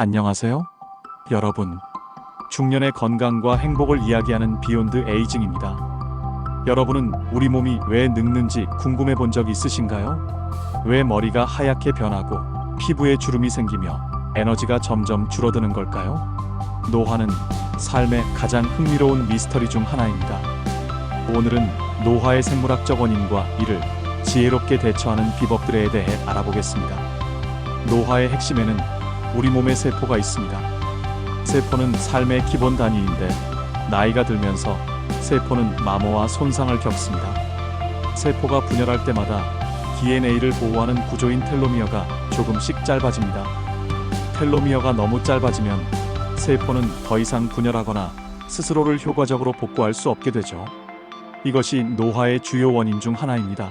안녕하세요. 여러분. 중년의 건강과 행복을 이야기하는 비욘드 에이징입니다. 여러분은 우리 몸이 왜 늙는지 궁금해 본 적 있으신가요? 왜 머리가 하얗게 변하고 피부에 주름이 생기며 에너지가 점점 줄어드는 걸까요? 노화는 삶의 가장 흥미로운 미스터리 중 하나입니다. 오늘은 노화의 생물학적 원인과 이를 지혜롭게 대처하는 비법들에 대해 알아보겠습니다. 노화의 핵심에는 우리 몸의 세포가 있습니다. 세포는 삶의 기본 단위인데 나이가 들면서 세포는 마모와 손상을 겪습니다. 세포가 분열할 때마다 DNA를 보호하는 구조인 텔로미어가 조금씩 짧아집니다. 텔로미어가 너무 짧아지면 세포는 더 이상 분열하거나 스스로를 효과적으로 복구할 수 없게 되죠. 이것이 노화의 주요 원인 중 하나입니다.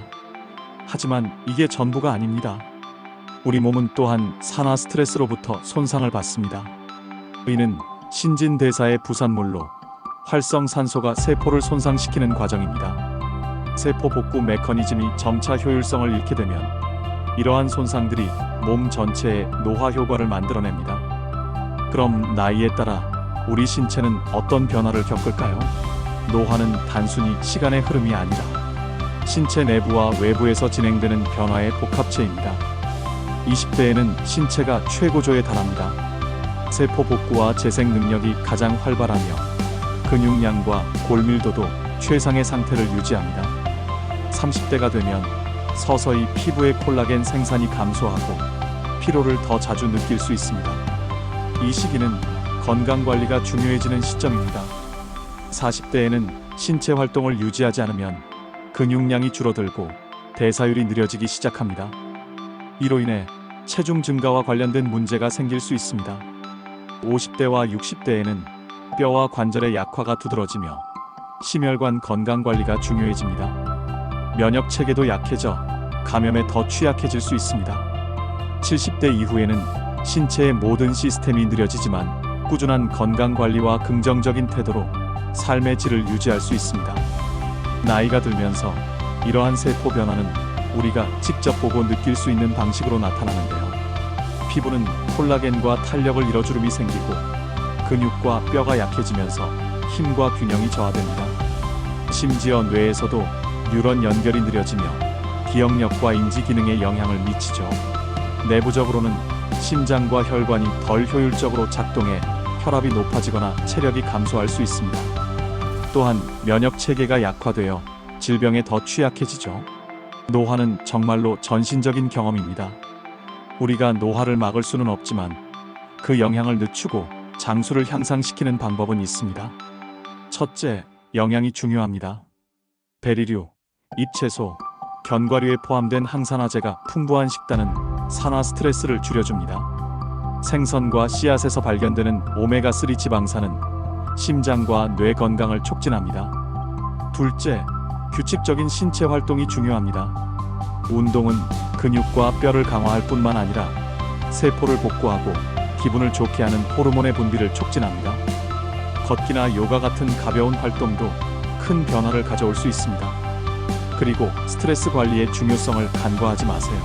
하지만 이게 전부가 아닙니다. 우리 몸은 또한 산화 스트레스로부터 손상을 받습니다. 이는 신진대사의 부산물로 활성산소가 세포를 손상시키는 과정입니다. 세포 복구 메커니즘이 점차 효율성을 잃게 되면 이러한 손상들이 몸 전체에 노화 효과를 만들어냅니다. 그럼 나이에 따라 우리 신체는 어떤 변화를 겪을까요? 노화는 단순히 시간의 흐름이 아니라 신체 내부와 외부에서 진행되는 변화의 복합체입니다. 20대에는 신체가 최고조에 달합니다. 세포 복구와 재생 능력이 가장 활발하며 근육량과 골밀도도 최상의 상태를 유지합니다. 30대가 되면 서서히 피부의 콜라겐 생산이 감소하고 피로를 더 자주 느낄 수 있습니다. 이 시기는 건강 관리가 중요해지는 시점입니다. 40대에는 신체 활동을 유지하지 않으면 근육량이 줄어들고 대사율이 느려지기 시작합니다. 이로 인해 체중 증가와 관련된 문제가 생길 수 있습니다. 50대와 60대에는 뼈와 관절의 약화가 두드러지며 심혈관 건강 관리가 중요해집니다. 면역 체계도 약해져 감염에 더 취약해질 수 있습니다. 70대 이후에는 신체의 모든 시스템이 느려지지만 꾸준한 건강 관리와 긍정적인 태도로 삶의 질을 유지할 수 있습니다. 나이가 들면서 이러한 세포 변화는 우리가 직접 보고 느낄 수 있는 방식으로 나타나는데요. 피부는 콜라겐과 탄력을 잃어 주름이 생기고 근육과 뼈가 약해지면서 힘과 균형이 저하됩니다. 심지어 뇌에서도 뉴런 연결이 느려지며 기억력과 인지 기능에 영향을 미치죠. 내부적으로는 심장과 혈관이 덜 효율적으로 작동해 혈압이 높아지거나 체력이 감소할 수 있습니다. 또한 면역 체계가 약화되어 질병에 더 취약해지죠. 노화는 정말로 전신적인 경험입니다. 우리가 노화를 막을 수는 없지만 그 영향을 늦추고 장수를 향상시키는 방법은 있습니다. 첫째, 영양이 중요합니다. 베리류, 잎채소, 견과류에 포함된 항산화제가 풍부한 식단은 산화 스트레스를 줄여줍니다. 생선과 씨앗에서 발견되는 오메가3 지방산은 심장과 뇌 건강을 촉진합니다. 둘째, 규칙적인 신체 활동이 중요합니다. 운동은 근육과 뼈를 강화할 뿐만 아니라 세포를 복구하고 기분을 좋게 하는 호르몬의 분비를 촉진합니다. 걷기나 요가 같은 가벼운 활동도 큰 변화를 가져올 수 있습니다. 그리고 스트레스 관리의 중요성을 간과하지 마세요.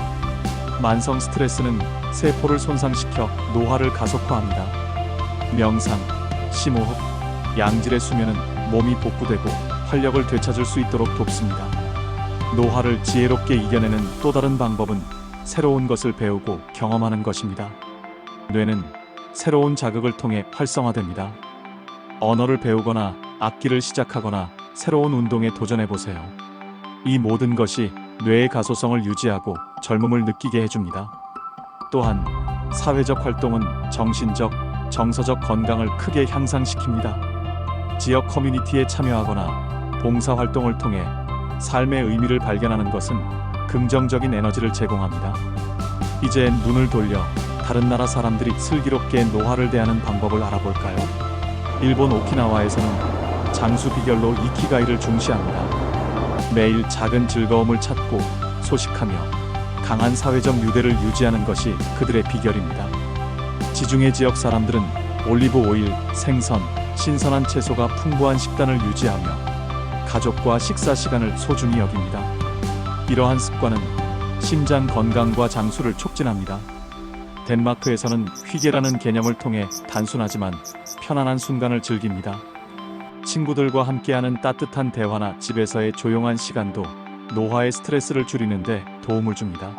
만성 스트레스는 세포를 손상시켜 노화를 가속화합니다. 명상, 심호흡, 양질의 수면은 몸이 복구되고 활력을 되찾을 수 있도록 돕습니다. 노화를 지혜롭게 이겨내는 또 다른 방법은 새로운 것을 배우고 경험하는 것입니다. 뇌는 새로운 자극을 통해 활성화됩니다. 언어를 배우거나 악기를 시작하거나 새로운 운동에 도전해 보세요. 이 모든 것이 뇌의 가소성을 유지하고 젊음을 느끼게 해줍니다. 또한 사회적 활동은 정신적, 정서적 건강을 크게 향상시킵니다. 지역 커뮤니티에 참여하거나 봉사 활동을 통해 삶의 의미를 발견하는 것은 긍정적인 에너지를 제공합니다. 이제 눈을 돌려 다른 나라 사람들이 슬기롭게 노화를 대하는 방법을 알아볼까요? 일본 오키나와에서는 장수 비결로 이키가이를 중시합니다. 매일 작은 즐거움을 찾고 소식하며 강한 사회적 유대를 유지하는 것이 그들의 비결입니다. 지중해 지역 사람들은 올리브 오일, 생선, 신선한 채소가 풍부한 식단을 유지하며 가족과 식사 시간을 소중히 여깁니다. 이러한 습관은 심장 건강과 장수를 촉진합니다. 덴마크에서는 휘게라는 개념을 통해 단순하지만 편안한 순간을 즐깁니다. 친구들과 함께하는 따뜻한 대화나 집에서의 조용한 시간도 노화의 스트레스를 줄이는데 도움을 줍니다.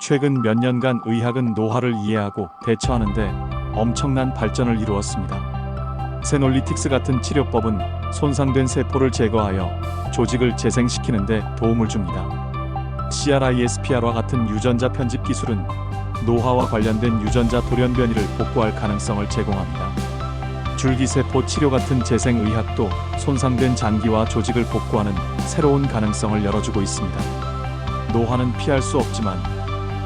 최근 몇 년간 의학은 노화를 이해하고 대처하는데 엄청난 발전을 이루었습니다. 세놀리틱스 같은 치료법은 손상된 세포를 제거하여 조직을 재생시키는 데 도움을 줍니다. CRISPR과 같은 유전자 편집 기술은 노화와 관련된 유전자 돌연 변이를 복구할 가능성을 제공합니다. 줄기세포 치료 같은 재생의학도 손상된 장기와 조직을 복구하는 새로운 가능성을 열어주고 있습니다. 노화는 피할 수 없지만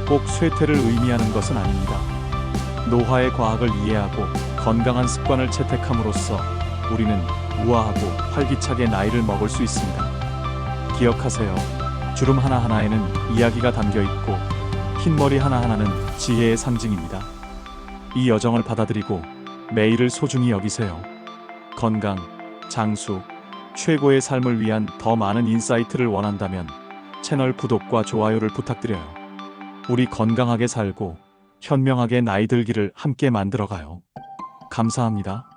꼭 쇠퇴를 의미하는 것은 아닙니다. 노화의 과학을 이해하고 건강한 습관을 채택함으로써 우리는 우아하고 활기차게 나이를 먹을 수 있습니다. 기억하세요. 주름 하나하나에는 이야기가 담겨 있고 흰 머리 하나하나는 지혜의 상징입니다. 이 여정을 받아들이고 매일을 소중히 여기세요. 건강, 장수, 최고의 삶을 위한 더 많은 인사이트를 원한다면 채널 구독과 좋아요를 부탁드려요. 우리 건강하게 살고 현명하게 나이 들기를 함께 만들어가요. 감사합니다.